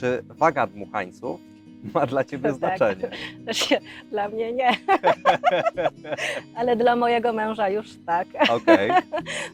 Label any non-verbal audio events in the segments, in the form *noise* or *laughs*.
Czy waga dmuchańców *laughs* ma dla Ciebie *laughs* Tak. znaczenie? *laughs* Się, dla mnie nie. Ale dla mojego męża już tak. Okej,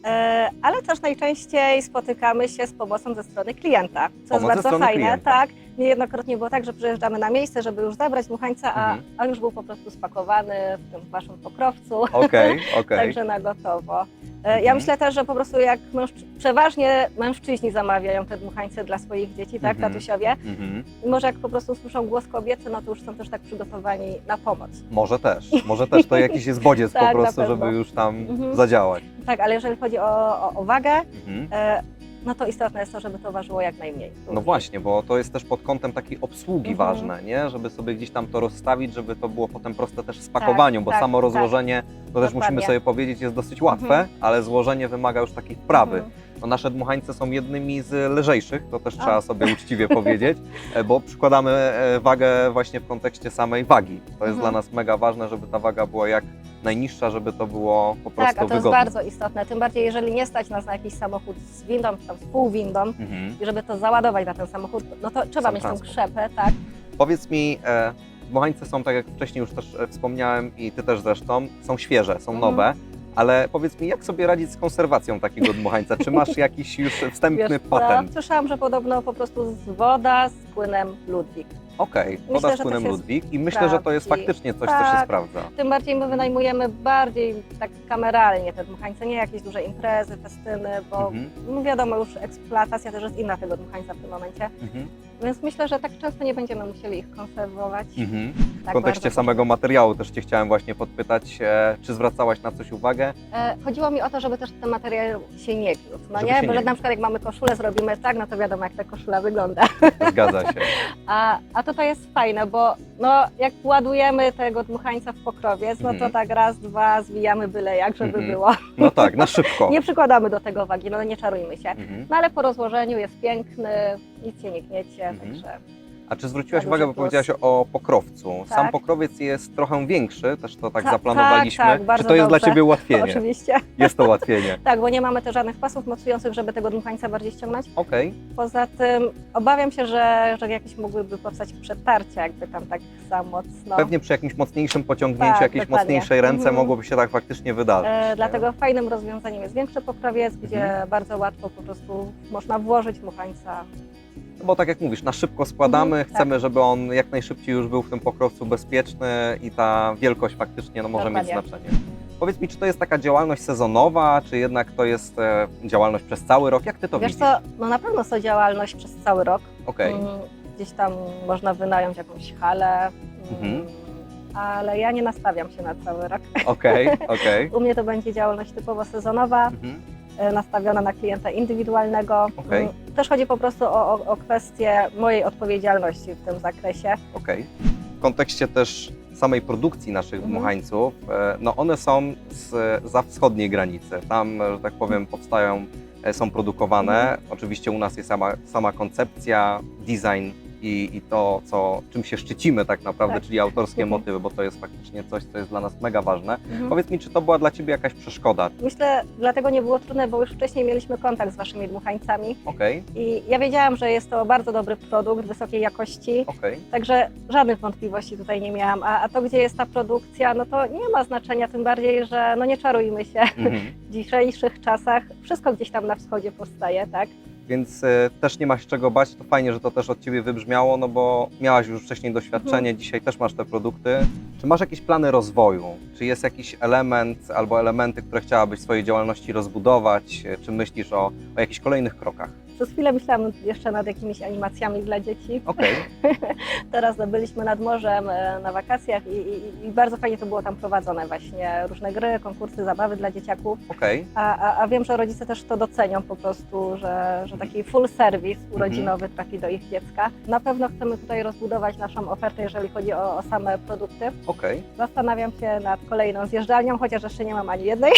E, Ale też najczęściej spotykamy się z pomocą ze strony klienta, co Pomoc jest bardzo fajne. klienta. Tak, niejednokrotnie było tak, że przyjeżdżamy na miejsce, żeby już zabrać dmuchańca, a, Mhm. a już był po prostu spakowany w tym waszym pokrowcu. okej, *laughs* okej. Także na gotowo. E, Ja Mhm. myślę też, że po prostu jak mężczy- przeważnie mężczyźni zamawiają te dmuchańce dla swoich dzieci, tak, Mhm. tatusiowie. Mhm. I może jak po prostu słyszą głos kobiety, no to już są też tak przygotowani na pomoc. Może też, może też to jakiś jest bodziec *laughs* po Tak, na prostu, żeby już tam Mhm. zadziałać. Tak, ale jeżeli chodzi o, o, o wagę, Mhm. e, no to istotne jest to, żeby to ważyło jak najmniej. No właśnie, bo to jest też pod kątem takiej obsługi Mhm. ważne, nie? Żeby sobie gdzieś tam to rozstawić, żeby to było potem proste też w spakowaniu, bo tak, samo tak. rozłożenie, to też musimy Dokładnie. sobie powiedzieć, jest dosyć łatwe, Mhm. ale złożenie wymaga już takiej wprawy. Mhm. No nasze dmuchańce są jednymi z lżejszych, to też A. trzeba sobie uczciwie powiedzieć, e, bo przykładamy e, wagę właśnie w kontekście samej wagi. To jest Mhm. dla nas mega ważne, żeby ta waga była jak najniższa, żeby to było po prostu Tak, a to jest wygodne. bardzo istotne. Tym bardziej, jeżeli nie stać nas na jakiś samochód z windą, czy tam z półwindą, Mhm. i żeby to załadować na ten samochód, no to trzeba Sam mieć tą transport. krzepę, tak? Powiedz mi, e, dmuchańce są, tak jak wcześniej już też e, wspomniałem i ty też zresztą, są świeże, są Mhm. nowe, ale powiedz mi, jak sobie radzić z konserwacją takiego dmuchańca? Czy masz *laughs* jakiś już wstępny Wiesz co, patent? Słyszałam, że podobno po prostu z woda z płynem Ludwik. Okej, z to płynem się Ludwik i myślę, że to jest sprawdzi. faktycznie coś, co się Tak. sprawdza. Tym bardziej my wynajmujemy bardziej tak kameralnie te dmuchańce, nie jakieś duże imprezy, festyny, bo Mhm. no wiadomo, już eksploatacja też jest inna tego dmuchańca w tym momencie. Mhm. Więc myślę, że tak często nie będziemy musieli ich konserwować. Mhm. W Tak kontekście bardzo samego materiału też Cię chciałem właśnie podpytać, e, czy zwracałaś na coś uwagę? E, Chodziło mi o to, żeby też ten materiał się nie gniótł, no Żeby nie? się Bo nie że na przykład jak mamy koszulę, zrobimy tak, no to wiadomo jak ta koszula wygląda. Zgadza się. *laughs* A, a tutaj jest fajne, bo no, jak ładujemy tego dmuchańca w pokrowiec, no to Mhm. tak raz, dwa zwijamy byle jak, żeby Mhm. było. No tak, na szybko. *laughs* Nie przykładamy do tego wagi, no nie czarujmy się. Mhm. No ale po rozłożeniu jest piękny, nic się nie gniecie, Mhm. także A czy zwróciłaś Na uwagę, bo plus. powiedziałaś o pokrowcu. Sam Tak. pokrowiec jest trochę większy, też to tak Ta- zaplanowaliśmy. tak, tak, czy to jest dla dobrze. Ciebie ułatwienie? oczywiście. *laughs* Jest to ułatwienie. *laughs* Tak, bo nie mamy też żadnych pasów mocujących, żeby tego dmuchańca bardziej ściągnąć. Okej, Poza tym obawiam się, że, że jakieś mogłyby powstać przetarcia, jakby tam tak za mocno. pewnie przy jakimś mocniejszym pociągnięciu, Tak, jakiejś dokładnie. mocniejszej ręce Mhm. mogłoby się tak faktycznie wydarzyć. E, dlatego fajnym rozwiązaniem jest większy pokrowiec, gdzie Mhm. bardzo łatwo po prostu można włożyć dmuchańca. Bo tak jak mówisz, na szybko składamy, Mhm, chcemy, żeby on jak najszybciej już był w tym pokrowcu bezpieczny i ta wielkość faktycznie no, może mieć Dokładnie. znaczenie. Powiedz mi, czy to jest taka działalność sezonowa, czy jednak to jest e, działalność przez cały rok? Jak ty to Wiesz widzisz? co, no na pewno jest to działalność przez cały rok. Okej, Mm, Gdzieś tam można wynająć jakąś halę, mm, Mhm. ale ja nie nastawiam się na cały rok. okej, *laughs* okej. U mnie to będzie działalność typowo sezonowa, Mhm. E, nastawiona na klienta indywidualnego. Okej. Mm, Też chodzi po prostu o, o, o kwestię mojej odpowiedzialności w tym zakresie. Okej. W kontekście też samej produkcji naszych Mhm. dmuchańców, e, no one są z, za wschodniej granicy. Tam, że tak powiem, powstają, e, są produkowane. Mhm. Oczywiście u nas jest sama, sama koncepcja, design i, i to, co, czym się szczycimy tak naprawdę, Tak. czyli autorskie Mhm. motywy, bo to jest faktycznie coś, co jest dla nas mega ważne. Mhm. Powiedz mi, czy to była dla Ciebie jakaś przeszkoda? Myślę, dlatego nie było trudne, bo już wcześniej mieliśmy kontakt z waszymi dmuchańcami Okej, i ja wiedziałam, że jest to bardzo dobry produkt, wysokiej jakości, okej. także żadnych wątpliwości tutaj nie miałam. A, a to, gdzie jest ta produkcja, no to nie ma znaczenia, tym bardziej, że no nie czarujmy się. Mhm. *laughs* W dzisiejszych czasach wszystko gdzieś tam na wschodzie powstaje, tak? Więc e, też nie masz czego bać. To fajnie, że to też od Ciebie wybrzmiało, no bo miałaś już wcześniej doświadczenie, Mhm. dzisiaj też masz te produkty. Czy masz jakieś plany rozwoju? Czy jest jakiś element albo elementy, które chciałabyś w swojej działalności rozbudować? E, Czy myślisz o, o jakichś kolejnych krokach? Przez chwilę myślałam jeszcze nad jakimiś animacjami dla dzieci. Okej, *laughs* Teraz byliśmy nad morzem e, na wakacjach i, i, i bardzo fajnie to było tam prowadzone właśnie. Różne gry, konkursy, zabawy dla dzieciaków. okej. A, a, a wiem, że rodzice też to docenią po prostu, że, że taki full service urodzinowy trafi do ich dziecka. Na pewno chcemy tutaj rozbudować naszą ofertę, jeżeli chodzi o, o same produkty. okej. Zastanawiam się nad kolejną zjeżdżalnią, chociaż jeszcze nie mam ani jednej,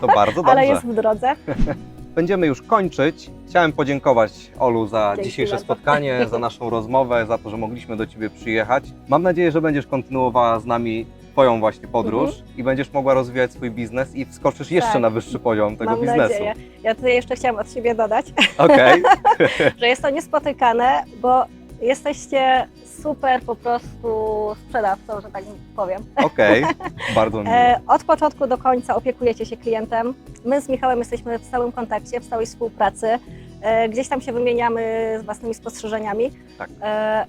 To bardzo *laughs* dobrze. ale jest w drodze. *laughs* Będziemy już kończyć. Chciałem podziękować Olu za Dzięki dzisiejsze bardzo. spotkanie, za naszą rozmowę, za to, że mogliśmy do Ciebie przyjechać. Mam nadzieję, że będziesz kontynuowała z nami Twoją właśnie podróż i będziesz mogła rozwijać swój biznes i wskoczysz jeszcze Mhm. Tak. na wyższy poziom tego mam biznesu. nadzieję. Ja tutaj jeszcze chciałam od siebie dodać, Okej, *laughs* że jest to niespotykane, bo Jesteście super po prostu sprzedawcą, że tak powiem. Okej, *laughs* bardzo miło. E, Od początku do końca opiekujecie się klientem. My z Michałem jesteśmy w stałym kontakcie, w stałej współpracy. E, Gdzieś tam się wymieniamy z własnymi spostrzeżeniami. Tak. E,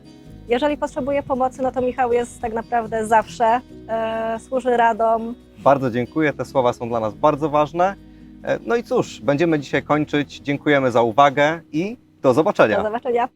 Jeżeli potrzebuje pomocy, no to Michał jest tak naprawdę zawsze, e, służy radą. Bardzo dziękuję, te słowa są dla nas bardzo ważne. E, No i cóż, będziemy dzisiaj kończyć. Dziękujemy za uwagę i do zobaczenia. Do zobaczenia.